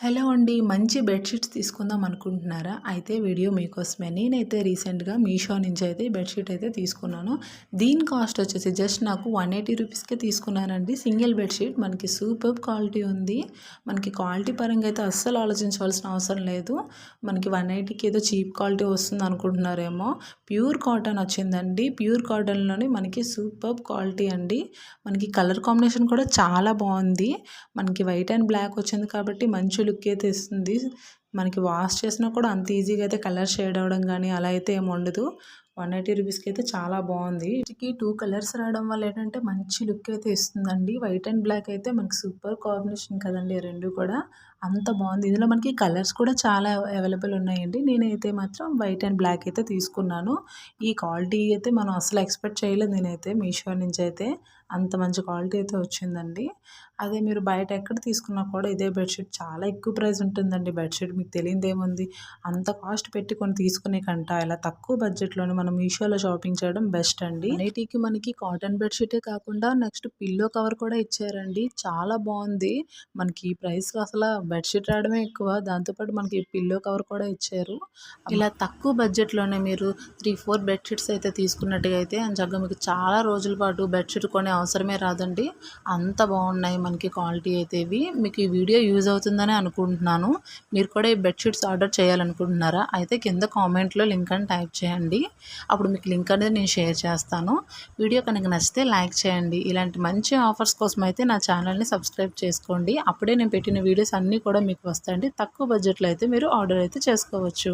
Hello అండి మంచి bedsheets తీసుకుందాం అనుకుంటున్నారా? అయితే వీడియో మీకోసమే. నేనైతే రీసెంట్గా మీషో నుంచి అయితే బెడ్షీట్ అయితే తీసుకున్నాను. దీని కాస్ట్ వచ్చేసి జస్ట్ నాకు వన్ ఎయిటీ రూపీస్కే తీసుకున్నానండి. Single bedsheet. మనకి సూపర్ క్వాలిటీ ఉంది. మనకి క్వాలిటీ పరంగా అయితే అస్సలు ఆలోచించవలసిన అవసరం లేదు. మనకి వన్ ఎయిటీకి ఏదో చీప్ క్వాలిటీ వస్తుంది అనుకుంటున్నారేమో. ప్యూర్ కాటన్ వచ్చిందండి. ప్యూర్ కాటన్లోనే మనకి సూపర్ క్వాలిటీ అండి. మనకి కలర్ కాంబినేషన్ కూడా చాలా బాగుంది. మనకి వైట్ అండ్ బ్లాక్ వచ్చింది కాబట్టి మంచి లుక్ అయితే ఇస్తుంది మనకి వాష్ చేసినా కూడా అంత ఈజీగా అయితే కలర్ షేడ్ అవ్వడం కానీ అలా అయితే ఏమి ఉండదు. వన్ ఎయిటీ రూపీస్కి అయితే చాలా బాగుంది. వీటికి టూ కలర్స్ రావడం వల్ల ఏంటంటే మంచి లుక్ అయితే ఇస్తుందండి. వైట్ అండ్ బ్లాక్ అయితే మనకి సూపర్ కాంబినేషన్ కదండి రెండు కూడా. అంత బాగుంది. ఇందులో మనకి కలర్స్ కూడా చాలా అవైలబుల్ ఉన్నాయండి. నేనైతే మాత్రం వైట్ అండ్ బ్లాక్ అయితే తీసుకున్నాను. ఈ క్వాలిటీ అయితే మనం అసలు ఎక్స్పెక్ట్ చేయలేదు నేనైతే మీషో నుంచి అయితే. అంత మంచి క్వాలిటీ అయితే వచ్చిందండి. అదే మీరు బయట ఎక్కడ తీసుకున్నా కూడా ఇదే బెడ్షీట్ చాలా ఎక్కువ ప్రైస్ ఉంటుందండి. బెడ్షీట్ మీకు తెలియదు ఏముంది అంత కాస్ట్ పెట్టి కొన్ని తీసుకునే కంట ఇలా తక్కువ బడ్జెట్లోనే మనం మీషోలో షాపింగ్ చేయడం బెస్ట్ అండి. నైటీకి మనకి కాటన్ బెడ్షీటే కాకుండా నెక్స్ట్ పిల్లో కవర్ కూడా ఇచ్చారండి. చాలా బాగుంది. మనకి ఈ ప్రైస్కి అసలు బెడ్షీట్ రావడమే ఎక్కువ. దాంతోపాటు మనకి పిల్లో కవర్ కూడా ఇచ్చారు. ఇలా తక్కువ బడ్జెట్లోనే మీరు త్రీ ఫోర్ బెడ్షీట్స్ అయితే తీసుకున్నట్టుగా అయితే అంచగా మీకు చాలా రోజుల పాటు బెడ్షీట్ కొనే అవసరమే రాదండి. అంత బాగున్నాయి మనకి క్వాలిటీ అయితే ఇవి. మీకు ఈ వీడియో యూజ్ అవుతుందని అనుకుంటున్నాను. మీరు కూడా ఈ బెడ్షీట్స్ ఆర్డర్ చేయాలనుకుంటున్నారా? అయితే కింద కామెంట్లో లింక్ అని టైప్ చేయండి. అప్పుడు మీకు లింక్ అనేది నేను షేర్ చేస్తాను. వీడియో కనుక నచ్చితే లైక్ చేయండి. ఇలాంటి మంచి ఆఫర్స్ కోసం అయితే నా ఛానల్ని సబ్స్క్రైబ్ చేసుకోండి. అప్పుడే నేను పెట్టిన వీడియోస్ అన్నీ కూడా మీకు వస్తాయండి. తక్కువ బడ్జెట్లో అయితే మీరు ఆర్డర్ అయితే చేసుకోవచ్చు.